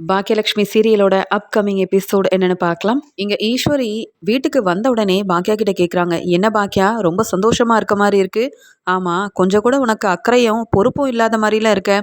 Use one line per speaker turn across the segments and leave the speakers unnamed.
Baakiyalakshmi சீரியலோட upcoming episode என்னன்னு பார்க்கலாம். இங்க ஈஸ்வரி வீட்டுக்கு வந்த உடனே பாக்கியா கிட்ட கேக்குறாங்க என்ன பாக்கியா ரொம்ப சந்தோஷமா இருக்க மாதிரி இருக்கு. ஆமா கொஞ்சம் கூட உனக்கு அக்கறையும் பொறுப்பும் இல்லாத மாதிரிலாம் இருக்க.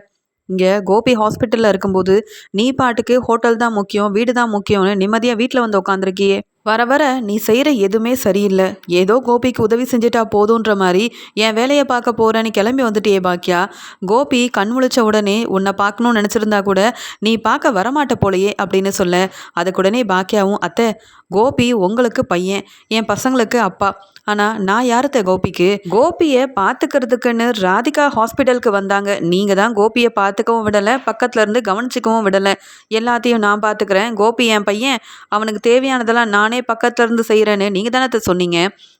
இங்க கோபி ஹாஸ்பிட்டல்ல இருக்கும்போது நீ பாட்டுக்கு ஹோட்டல் தான் முக்கியம் வீடு தான் முக்கியம்னு நிம்மதியா வீட்டில் வந்து உட்காந்துருக்கியே வர வர நீ செய்கிற எதுவுமே சரியில்லை. ஏதோ கோபிக்கு உதவி செஞ்சுட்டா போதுன்ற மாதிரி என் வேலையை பார்க்க போகிறேன்னு கிளம்பி வந்துட்டியே பாக்கியா? கோபி கண் முழிச்ச உடனே உன்னை பார்க்கணும்னு நினச்சிருந்தா கூட நீ பார்க்க வரமாட்ட போலையே அப்படின்னு சொல்ல. அதுக்குடனே பாக்கியாவும் அத்தை கோபி உங்களுக்கு பையன். என் பசங்களுக்கு அப்பா. ஆனால் நான் யாருத்த கோபிக்கு? கோபியை பார்த்துக்கிறதுக்குன்னு ராதிகா ஹாஸ்பிட்டலுக்கு வந்தாங்க. நீங்கள் தான் கோபியை பார்த்துக்கவும் விடலை பக்கத்துல இருந்து கவனிச்சிக்கவும் விடலை. எல்லாத்தையும் நான் பார்த்துக்கிறேன் கோபி என் பையன் அவனுக்கு தேவையானதெல்லாம் நானே பக்கத்துல இருந்து செய்கிறேன்னு நீங்கள் தானே சொன்னீங்க?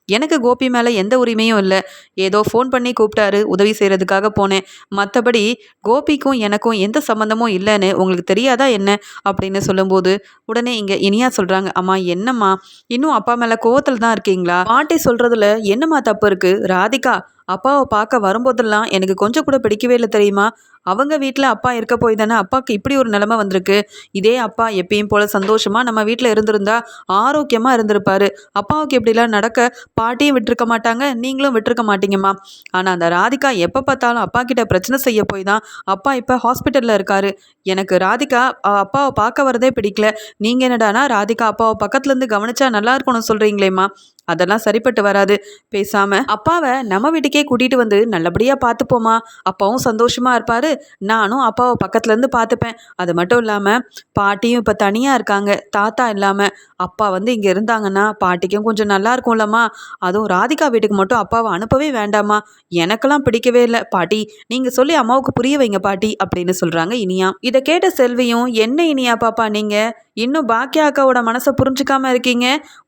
எனக்கு கோபி மேலே எந்த உரிமையும் இல்லை. ஏதோ ஃபோன் பண்ணி கூப்பிட்டாரு உதவி செய்கிறதுக்காக போனேன். மற்றபடி கோபிக்கும் எனக்கும் எந்த சம்மந்தமும் இல்லைன்னு உங்களுக்கு தெரியாதா என்ன? அப்படின்னு சொல்லும்போது உடனே இங்கே இனியா சொல்கிறாங்க அம்மா என்னம்மா? இன்னும் அப்பா மேலே கோவத்தில் தான் இருக்கீங்களா? பாட்டி சொல்கிறதுல என்னம்மா தப்பு இருக்குது ராதிகா அப்பாவை பார்க்க வரும்போதெல்லாம் எனக்கு கொஞ்சம் கூட பிடிக்கவே இல்லை தெரியுமா? அவங்க வீட்டில் அப்பா இருக்க போய் தானே அப்பாவுக்கு இப்படி ஒரு நிலமை வந்திருக்கு. இதே அப்பா எப்பயும் போல் சந்தோஷமாக நம்ம வீட்டில் இருந்திருந்தா ஆரோக்கியமாக இருந்திருப்பாரு. அப்பாவுக்கு இப்படிலாம் நடக்க பாட்டியும் விட்டுருக்க மாட்டாங்க நீங்களும் விட்டுருக்க மாட்டீங்கம்மா. ஆனால் அந்த ராதிகா எப்போ பார்த்தாலும் அப்பா கிட்ட பிரச்சனை செய்ய போய் தான் அப்பா இப்போ ஹாஸ்பிட்டலில் இருக்காரு. எனக்கு ராதிகா அப்பாவை பார்க்க வரதே பிடிக்கல. நீங்கள் என்னடானா ராதிகா அப்பாவை பக்கத்துலேருந்து கவனிச்சா நல்லா இருக்கணும்னு சொல்கிறீங்களேம்மா அதெல்லாம் சரிப்பட்டு வராது. பேசாம அப்பாவை நம்ம வீட்டுக்கே கூட்டிட்டு வந்து நல்லபடியா பார்த்துப்போமா அப்பாவும் சந்தோஷமா இருப்பாரு. நானும் அப்பாவை பக்கத்துல இருந்து பார்த்துப்பேன் அது மட்டும் இல்லாம பாட்டியும் இப்ப தனியா இருக்காங்க. தாத்தா இல்லாம அப்பா வந்து இங்க இருந்தாங்கன்னா பாட்டிக்கும் கொஞ்சம் நல்லா இருக்கும்லம்மா. அதுவும் ராதிகா வீட்டுக்கு மட்டும் அப்பாவை அனுப்பவே வேண்டாமா எனக்கெல்லாம் பிடிக்கவே இல்லை. பாட்டி நீங்க சொல்லி அம்மாவுக்கு புரிய வைங்க பாட்டி அப்படின்னு சொல்றாங்க இனியா. இதை கேட்ட செல்வியும் என்ன இனியா பாப்பா நீங்க? இன்னும் பாக்கியா அக்காவோட மனசை புரிஞ்சுக்காம இருக்கீங்க?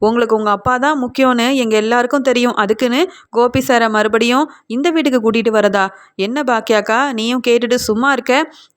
உங்களுக்கு உங்கள் அப்பா தான் முக்கியம்னு எங்கள் எல்லாருக்கும் தெரியும். அதுக்குன்னு கோபி சாரை மறுபடியும் இந்த வீட்டுக்கு கூட்டிகிட்டு வரதா? என்ன பாக்கியாக்கா நீயும் கேட்டுட்டு சும்மா இருக்க?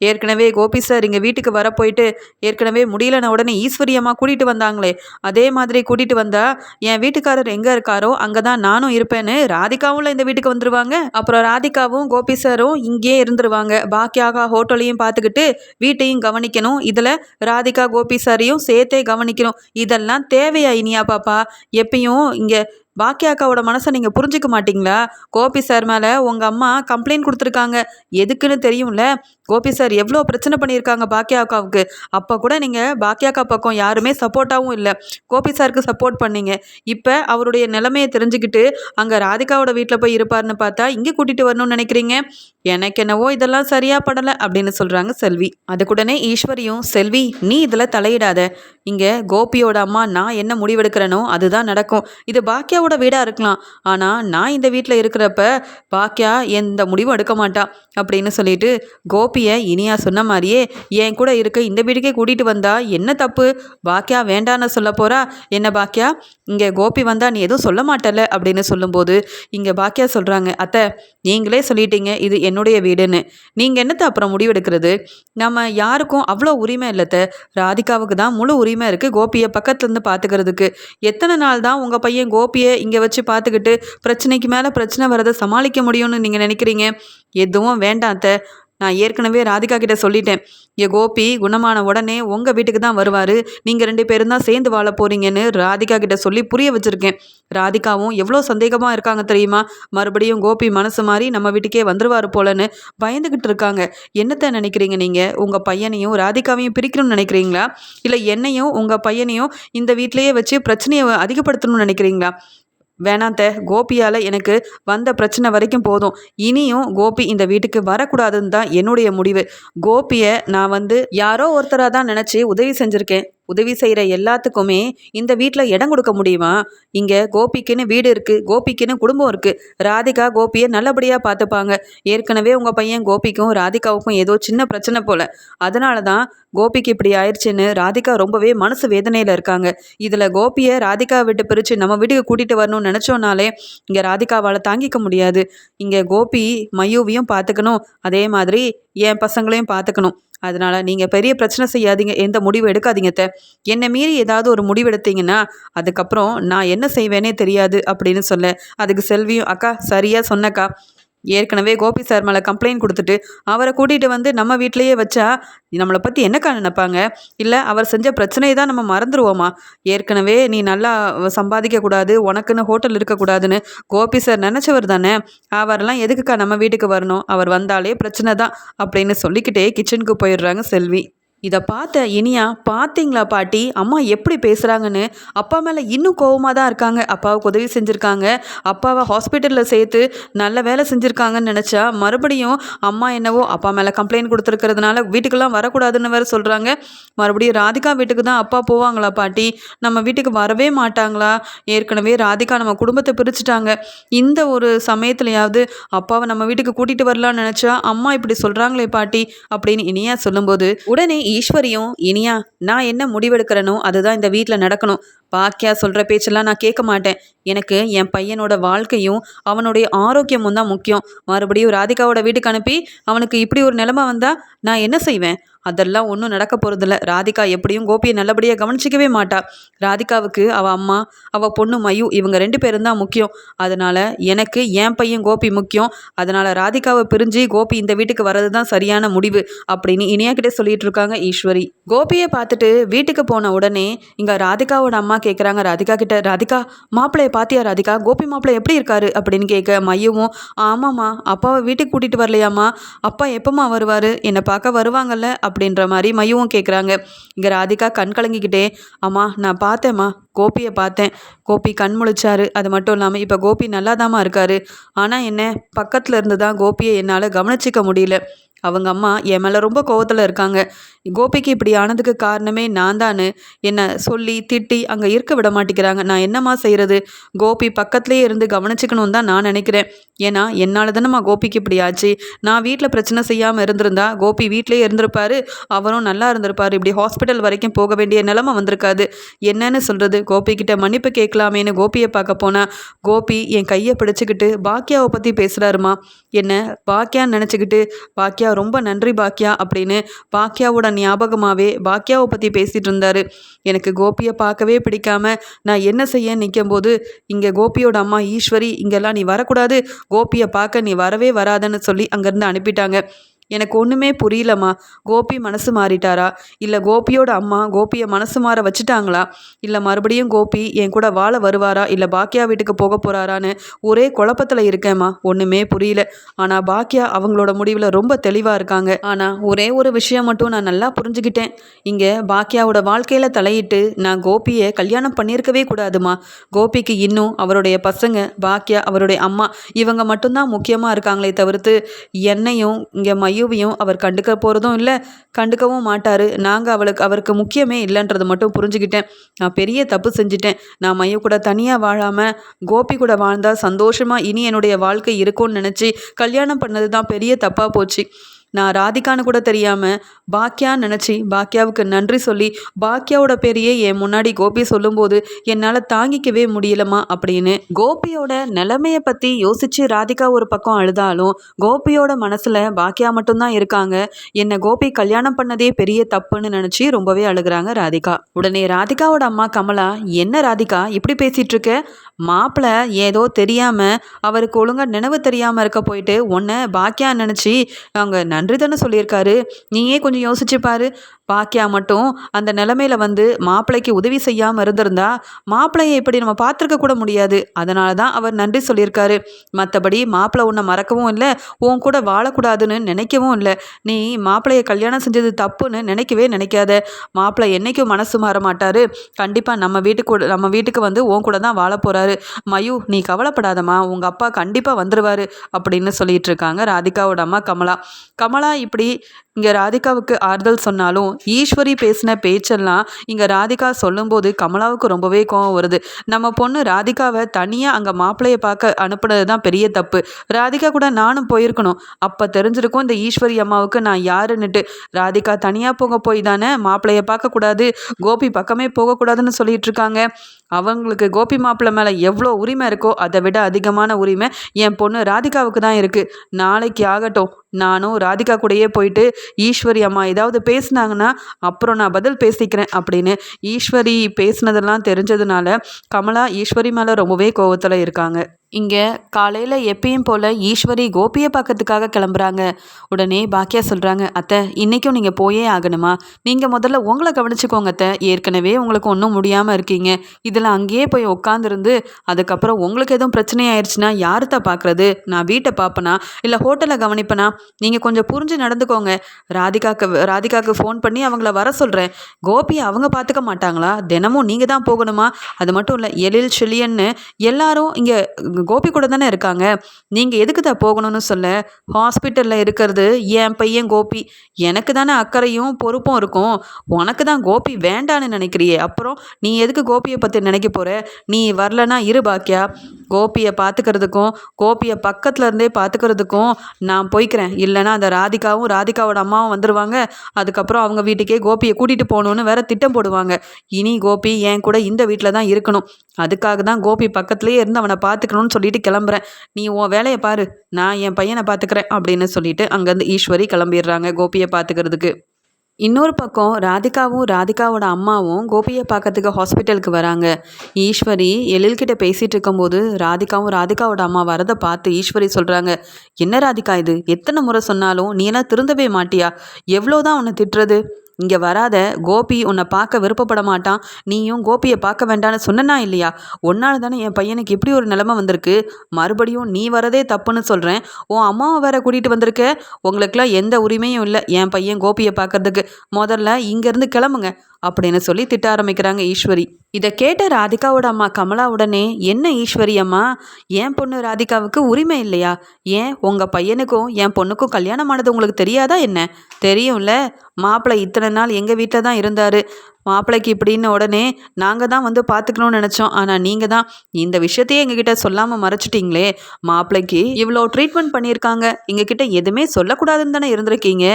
ஏற்கனவே கோபி சார் இங்கே வீட்டுக்கு வர போயிட்டு ஏற்கனவே முடியலன உடனே ஈஸ்வரியமாக கூட்டிகிட்டு வந்தாங்களே. அதே மாதிரி கூட்டிகிட்டு வந்தா என் வீட்டுக்காரர் எங்கே இருக்காரோ அங்கே தான் நானும் இருப்பேன்னு ராதிகாவும் இந்த வீட்டுக்கு வந்துருவாங்க. அப்புறம் ராதிகாவும் கோபி சாரும் இங்கேயே இருந்துருவாங்க. பாக்கியாக்கா ஹோட்டலையும் பார்த்துக்கிட்டு வீட்டையும் கவனிக்கணும். இதில் ராதிகா கோபி சார் எல்லாரையும் சேர்த்தே கவனிக்கணும் இதெல்லாம் தேவையா இனியா பாப்பா? எப்பயும் இங்கே பாக்கியாக்காவோட மனசை நீங்கள் புரிஞ்சிக்க மாட்டிங்களா? கோபி சார் மேலே உங்கள் அம்மா கம்ப்ளைண்ட் கொடுத்துருக்காங்க. எதுக்குன்னு தெரியும்ல? கோபி சார் எவ்வளோ பிரச்சனை பண்ணியிருக்காங்க பாக்கியாக்காவுக்கு. அப்போ கூட நீங்கள் பாக்கியாக்கா பக்கம் யாருமே சப்போர்ட்டாகவும் இல்லை. கோபி சாருக்கு சப்போர்ட் பண்ணீங்க. இப்போ அவருடைய நிலைமையை தெரிஞ்சுக்கிட்டு அங்கே ராதிகாவோட வீட்டில் போய் இருப்பார்னு பார்த்தா இங்கே கூட்டிகிட்டு வரணும்னு நினைக்கிறீங்க? எனக்கு என்னவோ இதெல்லாம் சரியாக படலை அப்படின்னு சொல்கிறாங்க செல்வி. அதுக்குடனே ஈஸ்வரியும் செல்வி நீ இதில் தலையிடாத. இங்கே கோபியோட அம்மா நான் என்ன முடிவெடுக்கிறேனோ அதுதான் நடக்கும். இது பாக்கியா பாக்கியாவோட வீடாக இருக்கலாம். ஆனால் நான் இந்த வீட்டில் இருக்கிறப்ப பாக்கியா எந்த முடிவும் எடுக்க மாட்டா அப்படின்னு சொல்லிட்டு கோபியை இனியா சொன்ன மாதிரியே என் கூட இருக்க இந்த வீட்டுக்கே கூட்டிகிட்டு வந்தா என்ன தப்பு? பாக்கியா வேண்டான்னு சொல்ல போகிறா என்ன பாக்கியா இங்கே கோபி வந்தால் நீ எதுவும் சொல்ல மாட்டல அப்படின்னு சொல்லும்போது இங்கே பாக்கியா சொல்கிறாங்க அத்தை நீங்களே சொல்லிட்டீங்க இது என்னுடைய வீடுன்னு. நீங்கள் என்னத்தை அப்புறம் முடிவெடுக்கிறது நம்ம யாருக்கும் அவ்வளோ உரிமை இல்லைத்த ராதிகாவுக்கு தான் முழு உரிமை இருக்குது கோபியை பக்கத்துலேருந்து பார்த்துக்கிறதுக்கு எத்தனை நாள் தான் உங்கள் பையன் கோபியை இங்கே வச்சு பார்த்துக்கிட்டு பிரச்சனைக்கு மேலே பிரச்சனை வரதை சமாளிக்க முடியும்னு நீங்கள் நினைக்கிறீங்க? எதுவும் வேண்டாம் அத்தை. நான் ஏற்கனவே ராதிகா கிட்ட சொல்லிட்டேன். ஏ கோபி குணமான உடனே உங்கள் வீட்டுக்கு தான் வருவார். நீங்கள் ரெண்டு பேரும் தான் சேர்ந்து வாழ போகிறீங்கன்னு ராதிகா கிட்ட சொல்லி புரிய வச்சுருக்கேன். ராதிகாவும் எவ்வளோ சந்தேகமாக இருக்காங்க தெரியுமா? மறுபடியும் கோபி மனசு மாதிரி நம்ம வீட்டுக்கே வந்துருவார் போலன்னு பயந்துக்கிட்டு இருக்காங்க. என்னத்தை நினைக்கிறீங்க நீங்கள் உங்கள் பையனையும் ராதிகாவையும் பிரிக்கணும்னு நினைக்கிறீங்களா? இல்லை என்னையும் உங்கள் பையனையும் இந்த வீட்டிலையே வச்சு பிரச்சனையை அதிகப்படுத்தணும்னு நினைக்கிறீங்களா? வேணாத்த கோபியால் எனக்கு வந்த பிரச்சனை வரைக்கும் போதும். இனியும் கோபி இந்த வீட்டுக்கு வரக்கூடாதுன்னு தான் என்னுடைய முடிவு. கோபியை நான் வந்து யாரோ ஒருத்தராக தான் நினச்சி உதவி செஞ்சுருக்கேன். உதவி செய்கிற எல்லாத்துக்குமே இந்த வீட்டில் இடம் கொடுக்க முடியுமா? இங்கே கோபிக்குன்னு வீடு இருக்குது கோபிக்குன்னு குடும்பம் இருக்குது ராதிகா கோபியை நல்லபடியாக பார்த்துப்பாங்க. ஏற்கனவே உங்கள் பையன் கோபிக்கும் ராதிகாவுக்கும் ஏதோ சின்ன பிரச்சனை போல். அதனால தான் கோபிக்கு இப்படி ஆயிடுச்சுன்னு ராதிகா ரொம்பவே மனசு வேதனையில் இருக்காங்க. இதில் கோபியை ராதிகா விட்டு பிரித்து நம்ம வீட்டுக்கு கூட்டிகிட்டு வரணும்னு நினச்சோனாலே இங்கே ராதிகாவால் தாங்கிக்க முடியாது. இங்கே கோபி மயூவியும் பார்த்துக்கணும். அதே மாதிரி என் பசங்களையும் பார்த்துக்கணும். அதனால் நீங்கள் பெரிய பிரச்சனை செய்யாதீங்க எந்த முடிவு எடுக்காதீங்க தே என்னை மீறி ஏதாவது ஒரு முடிவு எடுத்தீங்கன்னா அதுக்கப்புறம் நான் என்ன செய்வேனே தெரியாது அப்படின்னு சொல்ல அதுக்கு செல்வியும் அக்கா சரியாக சொன்னக்கா. ஏற்கனவே கோபி சார் மேலே கம்ப்ளைண்ட் கொடுத்துட்டு அவரை கூட்டிகிட்டு வந்து நம்ம வீட்டிலையே வச்சா நம்மளை பற்றி என்னக்கா நினைப்பாங்க? இல்லை அவர் செஞ்ச பிரச்சனையை தான் நம்ம மறந்துடுவோமா ஏற்கனவே நீ நல்லா சம்பாதிக்கக்கூடாது உனக்குன்னு ஹோட்டல் இருக்கக்கூடாதுன்னு கோபி சார் நினச்சவர் தானே? அவரெல்லாம் எதுக்குக்கா நம்ம வீட்டுக்கு வரணும்? அவர் வந்தாலே பிரச்சனை தான் அப்படின்னு சொல்லிக்கிட்டே கிச்சனுக்கு போயிடுறாங்க செல்வி. இதை பார்த்த இனியா பார்த்தீங்களா பாட்டி? அம்மா எப்படி பேசுகிறாங்கன்னு அப்பா மேலே இன்னும் கோவமாக தான் இருக்காங்க. அப்பாவுக்கு உதவி செஞ்சுருக்காங்க. அப்பாவை ஹாஸ்பிட்டலில் சேர்த்து நல்ல வேலை செஞ்சுருக்காங்கன்னு நினச்சா மறுபடியும் அம்மா என்னவோ அப்பா மேலே கம்ப்ளைண்ட் கொடுத்துருக்கிறதுனால வீட்டுக்கெல்லாம் வரக்கூடாதுன்னு வேறு சொல்கிறாங்க மறுபடியும் ராதிகா வீட்டுக்கு தான் அப்பா போவாங்களா பாட்டி? நம்ம வீட்டுக்கு வரவே மாட்டாங்களா? ஏற்கனவே ராதிகா நம்ம குடும்பத்தை பிரிச்சுட்டாங்க. இந்த ஒரு சமயத்துலையாவது அப்பாவை நம்ம வீட்டுக்கு கூட்டிகிட்டு வரலான்னு நினச்சா அம்மா இப்படி சொல்கிறாங்களே பாட்டி அப்படின்னு இனியா சொல்லும்போது உடனே ஈஸ்வரியும் இனியா நான் என்ன முடிவெடுக்கிறேனோ அதுதான் இந்த வீட்டில் நடக்கணும். பாக்கியா சொல்கிற பேச்செல்லாம் நான் கேட்க மாட்டேன். எனக்கு என் பையனோட வாழ்க்கையும் அவனுடைய ஆரோக்கியமும் தான் முக்கியம். மறுபடியும் ராதிகாவோட வீட்டுக்கு அனுப்பி அவனுக்கு இப்படி ஒரு நிலைமை வந்தால் நான் என்ன செய்வேன்? அதெல்லாம் ஒன்றும் நடக்க போகிறதில்ல ராதிகா எப்படியும் கோபியை நல்லபடியாக கவனிச்சிக்கவே மாட்டா. ராதிகாவுக்கு அவள் அம்மா அவள் பொண்ணு மயு இவங்க ரெண்டு பேரும் தான் முக்கியம். அதனால் எனக்கு என் பையன் கோபி முக்கியம். அதனால் ராதிகாவை பிரிஞ்சு கோபி இந்த வீட்டுக்கு வர்றது தான் சரியான முடிவு அப்படின்னு இனியா கிட்டே சொல்லிட்டு இருக்காங்க ஈஸ்வரி. கோபியை பார்த்துட்டு வீட்டுக்கு போன உடனே இங்கே ராதிகாவோட அம்மா கேட்குறாங்க ராதிகா கிட்ட. ராதிகா மாப்பிள்ளையை பார்த்தியா ராதிகா? கோபி மாப்பிள்ளை எப்படி இருக்காரு? அப்படின்னு கேட்க மையவும் ஆமாம்மா அப்பாவை வீட்டுக்கு கூட்டிகிட்டு வரலையாம்மா. அப்பா எப்போம்மா வருவார்? என்னை பார்க்க வருவாங்கல்ல? அப்படின்ற மாதிரி மையவும் கேட்குறாங்க இங்கே ராதிகா கண் கலங்கிக்கிட்டே அம்மா நான் பார்த்தேம்மா கோபியை பார்த்தேன். கோபி கண் முழிச்சாரு. அது மட்டும் இல்லாமல் இப்போ கோபி நல்லாதாம்மா இருக்காரு. ஆனால் என்ன பக்கத்தில் இருந்து தான் கோபியை என்னால் கவனிச்சிக்க முடியல. அவங்க அம்மா என் மேலே ரொம்ப கோவத்தில் இருக்காங்க. கோபிக்கு இப்படி ஆனதுக்கு காரணமே நான் தான் என்னை சொல்லி திட்டி அங்கே இருக்க விட மாட்டேங்கிறாங்க. நான் என்னம்மா செய்கிறது கோபி பக்கத்துலேயே இருந்து கவனிச்சுக்கணும்னு தான் நான் நினைக்கிறேன். ஏன்னா என்னால் தானேம்மா கோபிக்கு இப்படி ஆச்சு. நான் வீட்டில் பிரச்சனை செய்யாமல் இருந்திருந்தா கோபி வீட்டிலேயே இருந்திருப்பாரு. அவரும் நல்லா இருந்திருப்பார். இப்படி ஹாஸ்பிட்டல் வரைக்கும் போக வேண்டிய நிலமை வந்திருக்காது. என்னன்னு சொல்கிறது கோபிக்கிட்ட மன்னிப்பு கேட்கலாமேன்னு கோபியை பார்க்க போனால் கோபி என் கையை பிடிச்சிக்கிட்டு பாக்கியாவை பற்றி பேசுகிறாருமா என்ன? பாக்கியான்னு நினச்சிக்கிட்டு பாக்கியா ரொம்ப நன்றி பாக்கியா அப்படின்னு பாக்கியாவோட ஞாபகமாகவே பாக்கியாவை பற்றி பேசிகிட்டு இருந்தார். எனக்கு கோபியை பார்க்கவே பிடிக்காம நான் என்ன செய்ய நிற்கும் போது இங்கே கோபியோட அம்மா ஈஸ்வரி இங்கெல்லாம் நீ வரக்கூடாது. கோபியை பார்க்க நீ வரவே வராதன்னு சொல்லி அங்கேருந்து அனுப்பிட்டாங்க. எனக்கு ஒன்றுமே புரியலம்மா. கோபி மனசு மாறிட்டாரா? இல்லை கோபியோட அம்மா கோபியை மனசு மாற வச்சுட்டாங்களா? இல்லை மறுபடியும் கோபி என் கூட வாழ வருவாரா? இல்லை பாக்கியா வீட்டுக்கு போக போகிறாரான்னு ஒரே குழப்பத்தில் இருக்கேம்மா. ஒன்றுமே புரியல. ஆனால் பாக்கியா அவங்களோட முடிவில் ரொம்ப தெளிவாக இருக்காங்க. ஆனால் ஒரே ஒரு விஷயம் மட்டும் நான் நல்லா புரிஞ்சுக்கிட்டேன். இங்கே பாக்கியாவோட வாழ்க்கையில் தலையிட்டு நான் கோபியை கல்யாணம் பண்ணியிருக்கவே கூடாதுமா. கோபிக்கு இன்னும் அவருடைய பசங்க பாக்கியா அவருடைய அம்மா இவங்க மட்டும்தான் முக்கியமாக இருக்காங்களே தவிர்த்து என்னையும் இங்கே மயில் மயூவையும் அவர் கண்டுக்க போகிறதும் இல்லை கண்டுக்கவும் மாட்டார். நாங்கள் அவளுக்கு அவருக்கு முக்கியமே இல்லைன்றது மட்டும் புரிஞ்சுக்கிட்டேன். நான் பெரிய தப்பு செஞ்சுட்டேன். நான் மைய கூட தனியாக வாழாமல் கோபி கூட வாழ்ந்தால் சந்தோஷமாக இனி என்னுடைய வாழ்க்கை இருக்கும்னு நினச்சி கல்யாணம் பண்ணது தான் பெரிய தப்பாக போச்சு. நான் ராதிகான்னு கூட தெரியாமல் பாக்கியான்னு நினச்சி பாக்கியாவுக்கு நன்றி சொல்லி பாக்கியாவோட பேரையே என் முன்னாடி கோபி சொல்லும்போது என்னால் தாங்கிக்கவே முடியலமா அப்படின்னு கோபியோட நிலைமையை பற்றி யோசித்து ராதிகா ஒரு பக்கம் அழுதாலும் கோபியோட மனசில் பாக்கியா மட்டும்தான் இருக்காங்க. என்னை கோபி கல்யாணம் பண்ணதே பெரிய தப்புன்னு நினச்சி ரொம்பவே அழுகிறாங்க ராதிகா. உடனே ராதிகாவோட அம்மா கமலா என்ன ராதிகா இப்படி பேசிகிட்டு இருக்க மாப்பிள்ளை ஏதோ தெரியாமல் அவருக்கு ஒழுங்காக நினைவு தெரியாமல் இருக்க போயிட்டு உன்னை பாக்கியா நினச்சி அவங்க நன்றி தானே சொல்லியிருக்காரு. நீயே கொஞ்சம் யோசிச்சு பாரு. பாக்கியா மட்டும் அந்த நிலமையில வந்து மாப்பிள்ளைக்கு உதவி செய்யாமல் இருந்திருந்தா மாப்பிள்ளையை இப்படி நம்ம பார்த்துருக்க கூட முடியாது. அதனால தான் அவர் நன்றி சொல்லியிருக்காரு. மற்றபடி மாப்பிள்ளை உன்னை மறக்கவும் இல்லை உன் கூட வாழக்கூடாதுன்னு நினைக்கவும் இல்லை. நீ மாப்பிள்ளையை கல்யாணம் செஞ்சது தப்புன்னு நினைக்கவே நினைக்காத. மாப்பிள்ளை என்றைக்கும் மனசு மாற மாட்டார். கண்டிப்பாக நம்ம வீட்டுக்கு நம்ம வீட்டுக்கு வந்து உன் கூட தான் வாழ போகிறாரு மயு நீ கவலைப்படாதம்மா. உங்கள் அப்பா கண்டிப்பாக வந்துடுவார் அப்படின்னு சொல்லிட்டு இருக்காங்க ராதிகாவோட அம்மா கமலா. கமலா கமலா இப்படி இங்கே ராதிகாவுக்கு ஆறுதல் சொன்னாலும் ஈஸ்வரி பேசின பேச்செல்லாம் இங்கே ராதிகா சொல்லும்போது கமலாவுக்கு ரொம்பவே கோவம் வருது. நம்ம பொண்ணு ராதிகாவை தனியாக அங்கே மாப்பிள்ளையை பார்க்க அனுப்புனது தான் பெரிய தப்பு. ராதிகா கூட நானும் போயிருக்கணும். அப்போ தெரிஞ்சிருக்கும் இந்த ஈஸ்வரி அம்மாவுக்கு நான் யாருன்னுட்டு. ராதிகா தனியாக போக போய் தானே மாப்பிள்ளையை பார்க்கக்கூடாது கோபி பக்கமே போகக்கூடாதுன்னு சொல்லிட்டு இருக்காங்க. அவங்களுக்கு கோபி மாப்பிள்ளை மேலே எவ்வளோ உரிமை இருக்கோ அதை விட அதிகமான உரிமை என் பொண்ணு ராதிகாவுக்கு தான் இருக்குது நாளைக்கு ஆகட்டும். நானும் ராதிகா கூடயே போயிட்டு ஈஸ்வரி அம்மா ஏதாவது பேசினாங்கன்னா அப்புறம் நான் பதில் பேசிக்கிறேன் அப்படின்னு ஈஸ்வரி பேசினதெல்லாம் தெரிஞ்சதுனால கமலா ஈஸ்வரி மேலே ரொம்பவே கோவத்தில் இருக்காங்க. இங்கே காலையில் எப்பயும் போல் ஈஸ்வரி கோபியை பார்க்கறதுக்காக கிளம்புறாங்க. உடனே பாக்கியா சொல்கிறாங்க அத்தை இன்றைக்கும் நீங்கள் போயே ஆகணுமா? நீங்கள் முதல்ல உங்களை கவனிச்சுக்கோங்க அத்தை. ஏற்கனவே உங்களுக்கு ஒன்றும் முடியாமல் இருக்கீங்க. இதில் அங்கேயே போய் உட்காந்துருந்து அதுக்கப்புறம் உங்களுக்கு எதுவும் பிரச்சனை ஆயிடுச்சுன்னா யார்த்த பார்க்குறது? நான் வீட்டை பார்ப்பனா? இல்லை ஹோட்டலில் கவனிப்பனா? நீங்கள் கொஞ்சம் புரிஞ்சு நடந்துக்கோங்க. ராதிகாக்கு ராதிகாவுக்கு ஃபோன் பண்ணி அவங்கள வர சொல்கிறேன் கோபியை அவங்க பார்த்துக்க மாட்டாங்களா? தினமும் நீங்கள் தான் போகணுமா? அது மட்டும் இல்லை எழில் செழியன்னு எல்லாரும் இங்கே கோபி கூட தானே இருக்காங்க. நீங்கள் எதுக்கு தான் போகணும்னு சொல்ல? ஹாஸ்பிட்டலில் இருக்கிறது என் பையன் கோபி. எனக்கு தானே அக்கறையும் பொறுப்பும் இருக்கும். உனக்கு தான் கோபி வேண்டான்னு நினைக்கிறியே. அப்புறம் நீ எதுக்கு கோபியை பற்றி நினைக்க போகிற நீ வரலனா இரு பாக்கியா. கோபியை பார்த்துக்கிறதுக்கும் கோபியை பக்கத்தில் இருந்தே பார்த்துக்கிறதுக்கும் நான் போய்க்கிறேன். இல்லைனா அந்த ராதிகாவும் ராதிகாவோட அம்மாவும் வந்துடுவாங்க அதுக்கப்புறம் அவங்க வீட்டுக்கே கோபியை கூட்டிகிட்டு போகணுன்னு வேற திட்டம் போடுவாங்க. இனி கோபி என் கூட இந்த வீட்டில் தான் இருக்கணும். அதுக்காக தான் கோபி பக்கத்துலேயே இருந்து அவனை பார்த்துக்கணும்னு சொல்லிட்டு கிளம்புறேன். நீ உன் வேலையை பாரு. நான் என் பையனை பார்த்துக்கிறேன் அப்படின்னு சொல்லிட்டு அங்கேருந்து ஈஸ்வரி கிளம்பிடுறாங்க கோபியை பார்த்துக்கிறதுக்கு. இன்னொரு பக்கம் ராதிகாவும் ராதிகாவோட அம்மாவும் கோபியை பார்க்கறதுக்கு ஹாஸ்பிட்டலுக்கு வராங்க. ஈஸ்வரி எழில்கிட்ட பேசிகிட்டு இருக்கும்போது ராதிகாவும் ராதிகாவோட அம்மா வரதை பார்த்து ஈஸ்வரி சொல்கிறாங்க என்ன ராதிகா இது? எத்தனை முறை சொன்னாலும் நீ எல்லாம் திருந்தவே மாட்டியா? எவ்வளோதான் உன்னை திட்டுறது? இங்கே வராத கோபி உன்னை பார்க்க விருப்பப்பட மாட்டான் நீயும் கோபியை பார்க்க வேண்டான்னு சொன்னனா இல்லையா? ஒன்னால் தானே என் பையனுக்கு இப்படி ஒரு நிலைமை வந்திருக்கு. மறுபடியும் நீ வரதே தப்புன்னு சொல்கிறேன் உன் அம்மாவை வேற கூட்டிகிட்டு வந்திருக்க? உங்களுக்குலாம் எந்த உரிமையும் இல்லை. என் பையன் கோபியை பார்க்கறதுக்கு. முதல்ல இங்கேருந்து கிளம்புங்க. அப்படின்னு சொல்லி திட்ட ஆரம்பிக்கிறாங்க ஈஸ்வரி. இதை கேட்ட ராதிகாவோட அம்மா கமலா உடனே என்ன ஈஸ்வரி அம்மா என் பொண்ணு ராதிகாவுக்கு உரிமை இல்லையா? ஏன்? உங்கள் பையனுக்கும் என் பொண்ணுக்கும் கல்யாணம் ஆனது உங்களுக்கு தெரியாதா என்ன? தெரியும்ல. மாப்பிள்ளை இத்தனை நாள் எங்கள் வீட்டில் தான் இருந்தார். மாப்பிள்ளைக்கு இப்படின்னு உடனே நாங்கள் தான் வந்து பார்த்துக்கணும்னு நினச்சோம். ஆனால் நீங்கள் தான் இந்த விஷயத்தையே எங்ககிட்ட சொல்லாமல் மறைச்சிட்டிங்களே. மாப்பிள்ளைக்கு இவ்வளோ ட்ரீட்மெண்ட் பண்ணியிருக்காங்க. எங்ககிட்ட எதுவுமே சொல்லக்கூடாதுன்னு தானே இருந்திருக்கீங்க.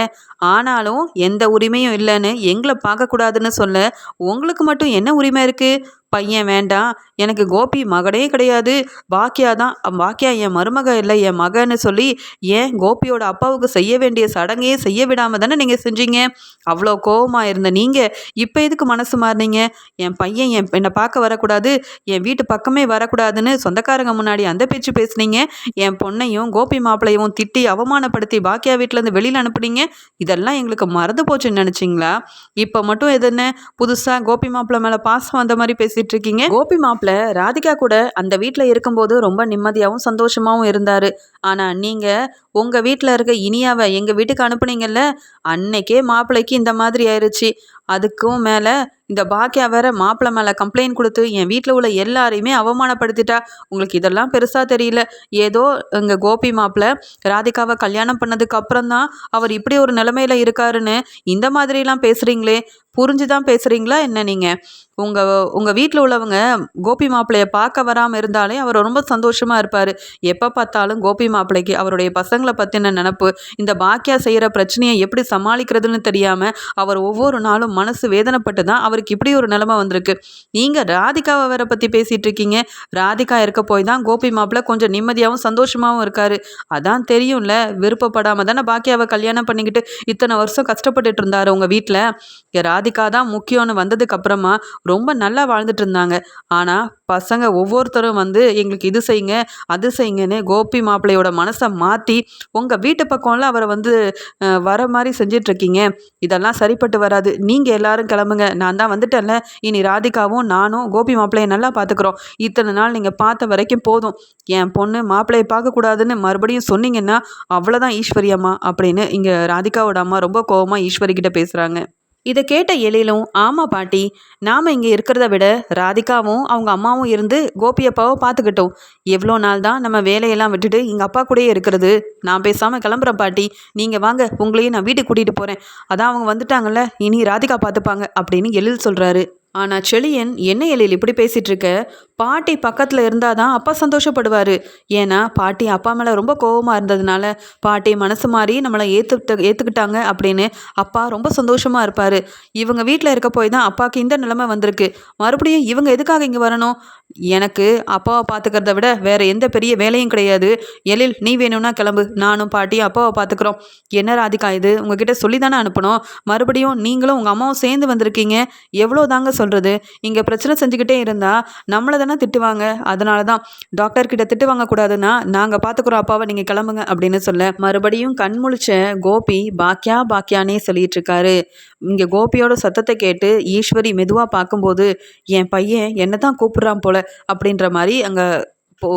ஆனாலும் எந்த உரிமையும் இல்லைன்னு எங்களை பார்க்கக்கூடாதுன்னு சொல்ல உங்களுக்கு மட்டும் என்ன உரிமை இருக்குது பையன் வேண்டாம். எனக்கு கோபி மகனே கிடையாது. பாக்கியா தான் பாக்கியா என் மருமக இல்லை என் மகன்னு சொல்லி ஏன் கோபியோட அப்பாவுக்கு செய்ய வேண்டிய சடங்கையே செய்ய விடாமல் தானே நீங்கள் செஞ்சீங்க? அவ்வளோ கோபமாக இருந்த நீங்கள் இப்போ எதுக்கு மனசு மாறினீங்க? என் பையன் என் என்னை பார்க்க வரக்கூடாது. என் வீட்டு பக்கமே வரக்கூடாதுன்னு சொந்தக்காரங்க முன்னாடி அந்த பேச்சு பேசுனீங்க. என் பொண்ணையும் கோபி மாப்பிள்ளையும் திட்டி அவமானப்படுத்தி பாக்கியா வீட்டிலேருந்து வெளியில் அனுப்புனீங்க. இதெல்லாம் எங்களுக்கு மறந்து போச்சுன்னு நினச்சிங்களா? இப்போ மட்டும் எதுன்னு புதுசாக கோபி மாப்பிள்ளை மேலே பாசம் வந்த மாதிரி பேசி பேசிட்டு இருக்கீங்க. கோபி மாப்பிள்ள ராதிகா கூட அந்த வீட்டில் இருக்கும்போது ரொம்ப நிம்மதியாகவும் சந்தோஷமாகவும் இருந்தார். ஆனால் நீங்கள் உங்கள் வீட்டில் இருக்க இனியாவை எங்கள் வீட்டுக்கு அனுப்புனீங்கல்ல அன்னைக்கே மாப்பிள்ளைக்கு இந்த மாதிரி ஆயிடுச்சு அதுக்கும் மேலே இந்த பாக்கியா வேற மாப்பிள்ளை மேலே கம்ப்ளைண்ட் கொடுத்து என் வீட்டில் உள்ள எல்லாரையுமே அவமானப்படுத்திட்டா. உங்களுக்கு இதெல்லாம் பெருசாக தெரியல. ஏதோ எங்கள் கோபி மாப்பிள்ளை ராதிகாவை கல்யாணம் பண்ணதுக்கு அப்புறம் தான் அவர் இப்படி ஒரு நிலமையில இருக்காருன்னு இந்த மாதிரிலாம் பேசுகிறீங்களே புரிஞ்சு தான் பேசுகிறீங்களா என்ன நீங்கள் உங்கள் உங்கள் வீட்டில் உள்ளவங்க கோபி மாப்பிள்ளையை பார்க்க வராமல் இருந்தாலே அவர் ரொம்ப சந்தோஷமாக இருப்பார். எப்போ பார்த்தாலும் கோபி மாப்பிள்ளைக்கு அவருடைய பசங்களை பற்றின நினப்பு இந்த பாக்கியா செய்கிற பிரச்சனையை எப்படி சமாளிக்கிறதுன்னு தெரியாமல் அவர் ஒவ்வொரு நாளும் மனசு வேதனைப்பட்டு தான் அவர் அவருக்கு இப்படி ஒரு நிலமை வந்திருக்கு. நீங்கள் ராதிகாவை வேற பற்றி பேசிகிட்டு இருக்கீங்க. ராதிகா இருக்க போய் தான் கோபி மாப்பிள்ள கொஞ்சம் நிம்மதியாகவும் சந்தோஷமாகவும் இருக்காரு. அதான் தெரியும்ல விருப்பப்படாமல் தானே பாக்கியாவை கல்யாணம் பண்ணிக்கிட்டு இத்தனை வருஷம் கஷ்டப்பட்டுட்டு இருந்தார் உங்கள் வீட்டில் ராதிகா தான் முக்கியம்னு வந்ததுக்கு அப்புறமா ரொம்ப நல்லா வாழ்ந்துட்டு இருந்தாங்க. ஆனால் பசங்க ஒவ்வொருத்தரும் வந்து எங்களுக்கு இது செய்யுங்க அது செய்யுங்கன்னு கோபி மாப்பிள்ளையோட மனசை மாற்றி உங்கள் வீட்டு பக்கம்லாம் அவரை வந்து வர மாதிரி செஞ்சிட்ருக்கீங்க. இதெல்லாம் சரிப்பட்டு வராது. நீங்கள் எல்லாரும் கிளம்புங்க. நான் தான் வந்துட்டேன்ல. இனி ராதிகாவும் நானும் கோபி மாப்பிள்ளையை நல்லா பார்த்துக்குறோம் இத்தனை நாள் நீங்கள் பார்த்த வரைக்கும் போதும். என் பொண்ணு மாப்பிள்ளையை பார்க்கக்கூடாதுன்னு மறுபடியும் சொன்னீங்கன்னா அவ்வளோதான் ஈஸ்வரி அம்மா அப்படின்னு இங்கே ராதிகாவோட அம்மா ரொம்ப கோபமாக ஈஸ்வரி கிட்ட பேசுகிறாங்க இதை கேட்ட எழிலும் ஆமாம் பாட்டி நாம் இங்கே இருக்கிறத விட ராதிகாவும் அவங்க அம்மாவும் இருந்து கோபியப்பாவை பார்த்துக்கிட்டோம். எவ்வளோ நாள் தான் நம்ம வேலையெல்லாம் விட்டுட்டு எங்கள் அப்பா கூடயே இருக்கிறது. நான் பேசாமல் கிளம்புறேன் பாட்டி. நீங்கள் வாங்க உங்களையும் நான் வீட்டுக்கு கூட்டிகிட்டு போகிறேன் அதான் அவங்க வந்துட்டாங்கல்ல இனி ராதிகா பார்த்துப்பாங்க அப்படின்னு எழில் சொல்கிறாரு ஆனால் செழியன் என்ன எழில் இப்படி பேசிகிட்டு இருக்க பாட்டி பக்கத்தில் இருந்தால் தான் அப்பா சந்தோஷப்படுவார். ஏன்னா பாட்டி அப்பா மேலே ரொம்ப கோபமாக இருந்ததுனால பாட்டி மனசு மாறி நம்மளை ஏற்று ஏற்றுக்கிட்டாங்க அப்படின்னு அப்பா ரொம்ப சந்தோஷமாக இருப்பார். இவங்க வீட்டில் இருக்க போய் தான் அப்பாவுக்கு இந்த நிலைமை வந்திருக்கு. மறுபடியும் இவங்க எதுக்காக இங்கே வரணும்? எனக்கு அப்பாவை பார்த்துக்கிறத விட வேறு எந்த பெரிய வேலையும் கிடையாது. எழில் நீ வேணும்னா கிளம்பு. நானும் பாட்டியும் அப்பாவை பார்த்துக்குறோம் என்ன ராதிகா இது? உங்ககிட்ட சொல்லி தானே அனுப்பணும். மறுபடியும் நீங்களும் உங்கள் அம்மாவும் சேர்ந்து வந்திருக்கீங்க. எவ்வளோ தாங்க சொல்கிறது இங்கே பிரச்சனை செஞ்சுக்கிட்டே இருந்தால் நம்மளை தானே திட்டுவாங்க. அதனால தான் டாக்டர் கிட்ட திட்டு வாங்கக்கூடாதுன்னா நாங்கள் பார்த்துக்குறோம் அப்பாவை நீங்கள் கிளம்புங்க அப்படின்னு சொல்ல. மறுபடியும் கண் முழிச்ச கோபி பாக்கியா பாக்கியானே சொல்லிட்டு இருக்காரு இங்கே கோபியோட சத்தத்தை கேட்டு ஈஸ்வரி மெதுவாக பார்க்கும்போது என் பையன் என்ன தான் கூப்பிட்றான் போல அப்படின்ற மாதிரி அங்கே போ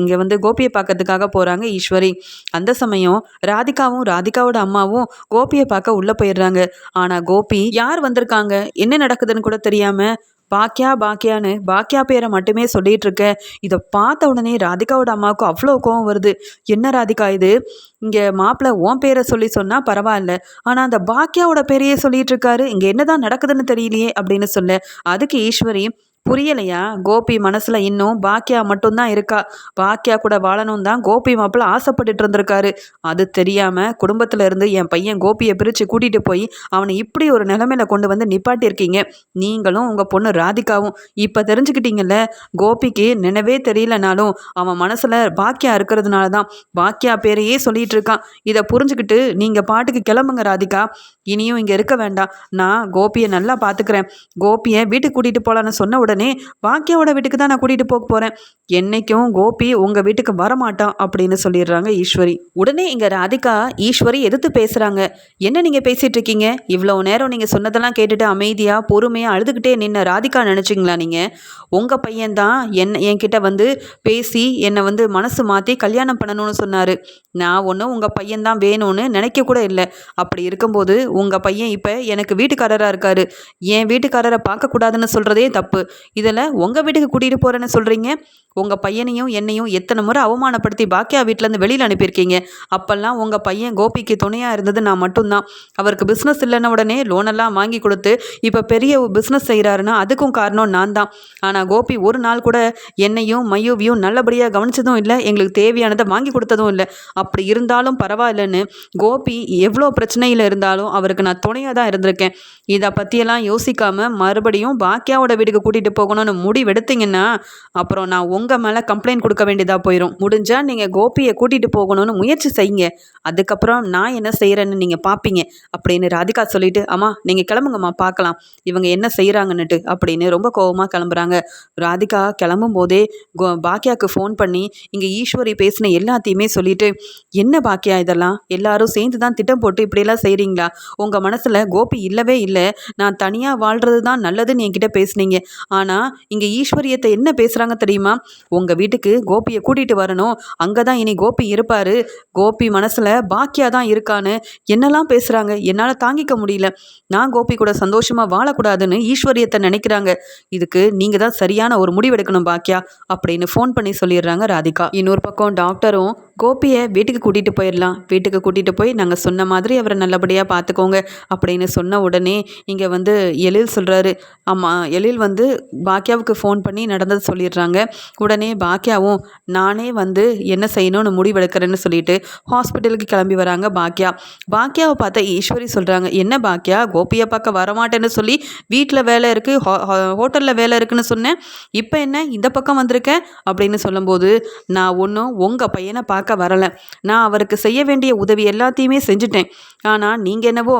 இங்கே வந்து கோபியை பார்க்கறதுக்காக போகிறாங்க ஈஸ்வரி அந்த சமயம் ராதிகாவும் ராதிகாவோட அம்மாவும் கோபியை பார்க்க உள்ளே போயிடுறாங்க. ஆனால் கோபி யார் வந்திருக்காங்க? என்ன நடக்குதுன்னு கூட தெரியாமல் பாக்கியா பாக்கியான்னு பாக்கியா பேரை மட்டுமே சொல்லிகிட்டு இருக்க. இதை பார்த்த உடனே ராதிகாவோட அம்மாவுக்கு அவ்வளோ கோவம் வருது. என்ன ராதிகா இது? இங்கே மாப்பிள்ளை ஓன் பேரை சொல்லி சொன்னால் பரவாயில்ல. ஆனால் அந்த பாக்கியாவோட பேரையே சொல்லிகிட்டு இருக்காரு. இங்கே என்னதான் நடக்குதுன்னு தெரியலையே அப்படின்னு சொல்ல. அதுக்கு ஈஸ்வரி புரியலையா? கோபி மனசில் இன்னும் பாக்கியா மட்டும்தான் இருக்கா? பாக்கியா கூட வாழணும் தான் கோபி மாப்பிள்ள ஆசைப்பட்டுட்டு இருந்திருக்காரு. அது தெரியாமல் குடும்பத்தில் இருந்து என் பையன் கோபியை பிரித்து கூட்டிகிட்டு போய் அவனை இப்படி ஒரு நிலைமையில கொண்டு வந்து நிப்பாட்டியிருக்கீங்க. நீங்களும் உங்கள் பொண்ணு ராதிகாவும். இப்போ தெரிஞ்சுக்கிட்டீங்கல்ல? கோபிக்கு நினைவே தெரியலனாலும் அவன் மனசில் பாக்கியா இருக்கிறதுனால தான் பாக்கியா பேரையே சொல்லிட்டு இருக்கான். இதை புரிஞ்சுக்கிட்டு நீங்கள் பாட்டுக்கு கிளம்புங்க ராதிகா. இனியும் இங்கே இருக்க வேண்டாம். நான் கோபியை நல்லா பார்த்துக்கிறேன் கோபியை வீட்டுக்கு கூட்டிகிட்டு போகலான்னு சொன்ன உடனே பாக்கியாவோட வீட்டுக்கு தான் நான் கூட்டிகிட்டு போக போகிறேன் என்னைக்கும் கோபி உங்கள் வீட்டுக்கு வரமாட்டான் அப்படின்னு சொல்லிடுறாங்க ஈஸ்வரி. உடனே இங்கே ராதிகா ஈஸ்வரி எதிர்த்து பேசுகிறாங்க என்ன நீங்கள் பேசிகிட்டு இருக்கீங்க? இவ்வளோ நேரம் நீங்கள் சொன்னதெல்லாம் கேட்டுட்டு அமைதியாக பொறுமையாக அழுதுகிட்டே நின்ன ராதிகா நினச்சிங்களா நீங்கள் உங்கள் பையன்தான் என் என்கிட்ட வந்து பேசி என்னை வந்து மனசு மாற்றி கல்யாணம் பண்ணணும்னு சொன்னார். நான் ஒன்றும் உங்கள் பையன்தான் வேணும்னு நினைக்க கூட இல்லை. அப்படி இருக்கும்போது உங்கள் பையன் இப்போ எனக்கு வீட்டுக்காரராக இருக்கார். என் வீட்டுக்காரரை பார்க்கக்கூடாதுன்னு சொல்கிறதே தப்பு. இதில் உங்கள் வீட்டுக்கு கூட்டிகிட்டு போகிறேன்னு சொல்கிறீங்க உங்கள் பையனையும் என்னையும் எத்தனை முறை அவமானப்படுத்தி பாக்கியா வீட்டிலேருந்து வெளியில் அனுப்பியிருக்கீங்க. அப்போல்லாம் உங்கள் பையன் கோபிக்கு துணையாக இருந்தது நான் மட்டும்தான். அவருக்கு பிஸ்னஸ் இல்லைன்ன உடனே லோனெல்லாம் வாங்கி கொடுத்து இப்போ பெரிய பிஸ்னஸ் செய்கிறாருன்னா அதுக்கும் காரணம் நான் தான். ஆனால் கோபி ஒரு நாள் கூட என்னையும் மையோவியும் நல்லபடியாக கவனிச்சதும் இல்லை எங்களுக்கு தேவையானதை வாங்கி கொடுத்ததும் இல்லை. அப்படி இருந்தாலும் பரவாயில்லன்னு கோபி எவ்வளோ பிரச்சனையில் இருந்தாலும் அவருக்கு நான் துணையாக தான் இருந்திருக்கேன். இதை பற்றியெல்லாம் யோசிக்காமல் மறுபடியும் பாக்கியாவோட வீட்டுக்கு கூட்டிகிட்டு போகணும்னு முடிவெடுத்தீங்கன்னா அப்புறம் நான் உங்கள் மேலே கம்ப்ளைண்ட் கொடுக்க வேண்டியதாக போயிடும் முடிஞ்சால் நீங்கள் கோபியை கூட்டிகிட்டு போகணும்னு முயற்சி செய்யுங்க. அதுக்கப்புறம் நான் என்ன செய்கிறேன்னு நீங்கள் பார்ப்பீங்க அப்படின்னு ராதிகா சொல்லிட்டு அம்மா நீங்கள் கிளம்புங்கம்மா பார்க்கலாம். இவங்க என்ன செய்கிறாங்கன்னுட்டு அப்படின்னு ரொம்ப கோபமாக கிளம்புறாங்க. ராதிகா கிளம்பும் போதே கோ பாக்கியாவுக்கு ஃபோன் பண்ணி இங்கே ஈஸ்வரி பேசின எல்லாத்தையுமே சொல்லிட்டு என்ன பாக்கியா இதெல்லாம்? எல்லாரும் சேர்ந்து தான் திட்டம் போட்டு இப்படியெல்லாம் செய்கிறீங்களா உங்கள் மனசில் கோபி இல்லவே இல்லை. நான் தனியாக வாழ்கிறது தான் நல்லதுன்னு என்கிட்ட பேசுனீங்க. ஆனால் இங்கே ஈஸ்வரியத்தை என்ன பேசுகிறாங்க தெரியுமா? உங்கள் வீட்டுக்கு கோபியை கூட்டிகிட்டு வரணும். அங்கே தான் இனி கோபி இருப்பார். கோபி மனசில் பாக்கியா தான் இருக்கான்னு என்னெல்லாம் பேசுகிறாங்க என்னால் தாங்கிக்க முடியல. நான் கோபி கூட சந்தோஷமாக வாழக்கூடாதுன்னு ஈஸ்வரியத்தை நினைக்கிறாங்க. இதுக்கு நீங்கள் தான் சரியான ஒரு முடிவெடுக்கணும் பாக்கியா? அப்படின்னு ஃபோன் பண்ணி சொல்லிடுறாங்க ராதிகா. இன்னொரு பக்கம் டாக்டரும் கோபியை வீட்டுக்கு கூட்டிகிட்டு போயிடலாம். வீட்டுக்கு கூட்டிகிட்டு போய் நாங்கள் சொன்ன மாதிரி அவரை நல்லபடியாக பார்த்துக்கோங்க அப்படின்னு சொன்ன உடனே இங்கே வந்து எழில் சொல்கிறாரு ஆமாம் எழில் வந்து பாக்கியாவுக்கு ஃபோன் பண்ணி நடந்தது சொல்லிடுறாங்க. உடனே பாக்கியாவும் நானே வந்து என்ன செய்யணும்னு முடிவெடுக்கிறேன்னு சொல்லிட்டு ஹாஸ்பிட்டலுக்கு கிளம்பி வராங்க பாக்கியா பாக்கியாவை பார்த்தா ஈஸ்வரி சொல்கிறாங்க என்ன பாக்கியா கோபியை பார்க்க வரமாட்டேன்னு சொல்லி வீட்டில் வேலை இருக்குது ஹோட்டலில் வேலை இருக்குன்னு சொன்னேன். இப்போ என்ன இந்த பக்கம் வந்திருக்கேன் அப்படின்னு சொல்லும்போது நான் ஒன்றும் உங்கள் பையனை பார்க்க வரலை. நான் அவருக்கு செய்ய வேண்டிய உதவி எல்லாத்தையுமே செஞ்சுட்டேன். ஆனால் நீங்கள் என்னவோ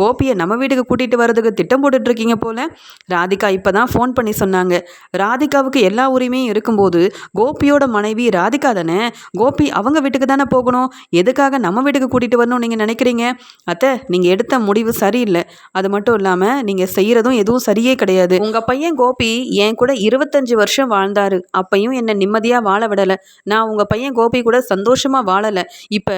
கோபியை நம்ம வீட்டுக்கு கூட்டிகிட்டு வரதுக்கு திட்டம் போட்டுட்ருக்கீங்க போல. ராதிகா இப்போ தான் ஃபோன் பண்ணி சொன்னாங்க. ராதிகாவுக்கு எல்லா உரிமையும் இருக்கும்போது கோபியோட மனைவி ராதிகா தானே? கோபி அவங்க வீட்டுக்கு தானே போகணும்? எதுக்காக நம்ம வீட்டுக்கு கூட்டிகிட்டு வரணும்னு நீங்கள் நினைக்கிறீங்க? அத்தை நீங்கள் எடுத்த முடிவு சரியில்லை. அது மட்டும் இல்லாமல் நீங்கள் செய்கிறதும் எதுவும் சரியே கிடையாது. உங்கள் பையன் கோபி என் கூட இருபத்தஞ்சு வருஷம் வாழ்ந்தாரு. அப்பையும் என்னை நிம்மதியாக வாழ விடலை. நான் உங்கள் பையன் கோபி கூட சந்தோஷமாக வாழலை. இப்போ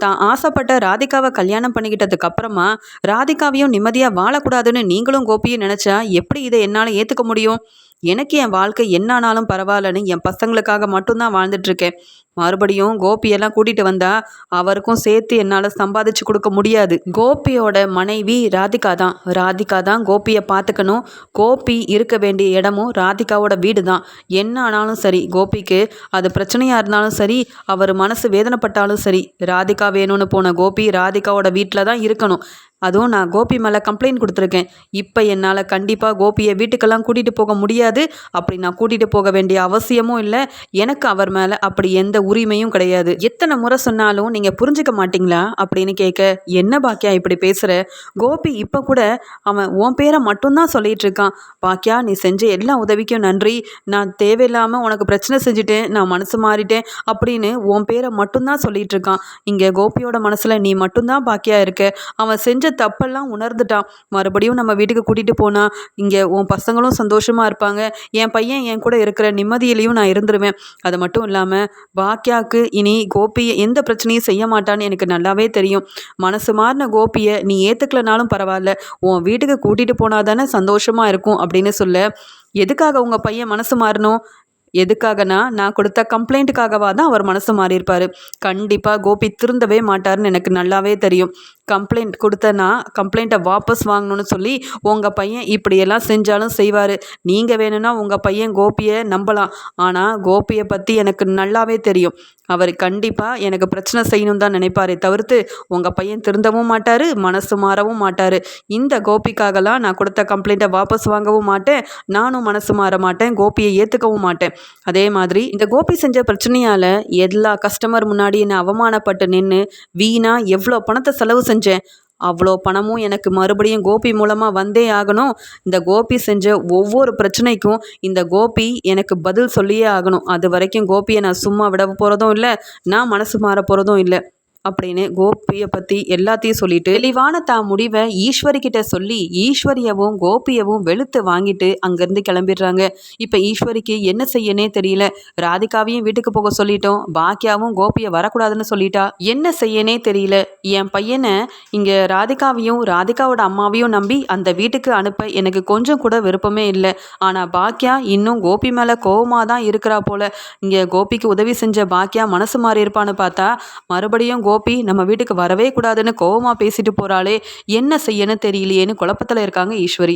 தான் ஆசைப்பட்ட ராதிகாவை கல்யாணம் பண்ணிக்கிட்டதுக்கு அப்புறமா ராதிகாவையும் நிம்மதியாக வாழக்கூடாதுன்னு நீங்களும் கோபியும் நினச்சா எப்படி இதை என்னால் ஏற்றுக்க முடியும்? எனக்கு என் வாழ்க்கை என்னானாலும் பரவாயில்லன்னு என் பசங்களுக்காக மட்டும்தான் வாழ்ந்துட்டுருக்கேன். மறுபடியும் கோபியெல்லாம் கூட்டிகிட்டு வந்தா அவருக்கும் சேர்த்து என்னால் சம்பாதிச்சு கொடுக்க முடியாது. கோபியோட மனைவி ராதிகா தான். ராதிகா தான் கோபியை பார்த்துக்கணும். கோபி இருக்க வேண்டிய இடமும் ராதிகாவோட வீடு தான் என்ன ஆனாலும் சரி கோபிக்கு அது பிரச்சனையாக இருந்தாலும் சரி அவர் மனசு வேதனைப்பட்டாலும் சரி ராதிகா வேணும்னு போன கோபி ராதிகாவோட வீட்டில் தான் இருக்கணும். அதுவும் நான் கோபி மேலே கம்ப்ளைண்ட் கொடுத்துருக்கேன். இப்போ என்னால் கண்டிப்பாக கோபியை வீட்டுக்கெல்லாம் கூட்டிகிட்டு போக முடியாது. அப்படி நான் கூட்டிகிட்டு போக வேண்டிய அவசியமும் இல்லை. எனக்கு அவர் மேலே அப்படி எந்த உரிமையும் கிடையாது. எத்தனை முறை சொன்னாலும் நீங்கள் புரிஞ்சுக்க மாட்டீங்களா? அப்படின்னு கேட்க என்ன பாக்கியா இப்படி பேசுகிற கோபி இப்போ கூட அவன் உன் பேரை மட்டும்தான் சொல்லிட்டு இருக்கான். பாக்கியா நீ செஞ்ச எல்லா உதவிக்கும் நன்றி. நான் தேவையில்லாமல் உனக்கு பிரச்சனை செஞ்சுட்டேன். நான் மனசு மாறிட்டேன். அப்படின்னு உன் பேரை மட்டும்தான் சொல்லிட்டு இருக்கான். இங்கே கோபியோட மனசில் நீ மட்டும்தான் பாக்கியா இருக்க. அவன் செஞ்ச தப்பெல்லாம் உணர்ந்துட்டான். மறுபடியும் நம்ம வீட்டுக்கு கூட்டிகிட்டு போனால் இங்கே உன் பசங்களும் சந்தோஷமாக இருப்பாங்க. என் பையன் என் கூட இருக்கிற நிம்மதியிலையும் நான் இருந்துருவேன். அது மட்டும் இல்லாமல் பாக்கியாவுக்கு இனி கோபியை எந்த பிரச்சனையும் செய்ய மாட்டான்னு எனக்கு நல்லாவே தெரியும். மனசு மாறின கோபியை நீ ஏற்றுக்கலனாலும் பரவாயில்ல. உன் வீட்டுக்கு கூட்டிகிட்டு போனால் தானே சந்தோஷமாக இருக்கும் அப்படின்னு சொல்ல எதுக்காக உங்கள் பையன் மனசு மாறணும்? எதுக்காகனா? நான் கொடுத்த கம்ப்ளைண்ட்டுக்காகவா தான் அவர் மனசு மாறியிருப்பார். கண்டிப்பாக கோபி திருந்தவே மாட்டார்னு எனக்கு நல்லாவே தெரியும். கம்ப்ளைண்ட் கொடுத்தனா கம்ப்ளைண்ட்டை வாபஸ் வாங்கணும்னு சொல்லி உங்கள் பையன் இப்படியெல்லாம் செஞ்சாலும் செய்வார். நீங்கள் வேணும்னா உங்கள் பையன் கோபியை நம்பலாம். ஆனால் கோபியை பற்றி எனக்கு நல்லாவே தெரியும். அவர் கண்டிப்பாக எனக்கு பிரச்சனை செய்யணும் தான் நினைப்பாரே தவிர்த்து உங்கள் பையன் திருந்தவும் மாட்டார் மனசு மாறவும் மாட்டார். இந்த கோபிக்காகலாம் நான் கொடுத்த கம்ப்ளைண்ட்டை வாபஸ் வாங்கவும் மாட்டேன். நானும் மனசு மாற மாட்டேன் கோபியை ஏற்றுக்கவும் மாட்டேன். அதே மாதிரி இந்த கோபி செஞ்ச பிரச்சனையால் எல்லா கஸ்டமர் முன்னாடி என்னை அவமானப்பட்டு நின்று வீணாக எவ்வளோ பணத்தை செலவு செஞ்சு செஞ்சேன். அவ்வளோ பணமும் எனக்கு மறுபடியும் கோபி மூலமாக வந்தே ஆகணும். இந்த கோபி செஞ்ச ஒவ்வொரு பிரச்சனைக்கும் இந்த கோபி எனக்கு பதில் சொல்லியே ஆகணும். அது வரைக்கும் கோபியை நான் சும்மா விட போகிறதும் இல்லை நான் மனசு மாற போகிறதும் இல்லை. அப்படின்னு கோபியை பற்றி எல்லாத்தையும் சொல்லிட்டு தெளிவான தான் முடிவை ஈஸ்வரி கிட்ட சொல்லி ஈஸ்வரியவும் கோபியவும் வெளுத்து வாங்கிட்டு அங்கேருந்து கிளம்பிடுறாங்க. இப்போ ஈஸ்வரிக்கு என்ன செய்யனே தெரியல. ராதிகாவையும் வீட்டுக்கு போக சொல்லிட்டோம். பாக்கியாவும் கோபியை வரக்கூடாதுன்னு சொல்லிட்டா. என்ன செய்யனே தெரியல. என் பையனை இங்கே ராதிகாவையும் ராதிகாவோட அம்மாவையும் நம்பி அந்த வீட்டுக்கு அனுப்ப எனக்கு கொஞ்சம் கூட விருப்பமே இல்லை. ஆனால் பாக்கியா இன்னும் கோபி மேலே கோபமாக தான் இருக்கிறா போல. இங்கே கோபிக்கு உதவி செஞ்ச பாக்கியா மனசு மாறி இருப்பான்னு பார்த்தா மறுபடியும் கோபி நம்ம வீட்டுக்கு வரவே கூடாதுன்னு கோவமாக பேசிட்டு போகிறாளே என்ன செய்யன்னு தெரியலையேன்னு குழப்பத்தில் இருக்காங்க ஈஸ்வரி.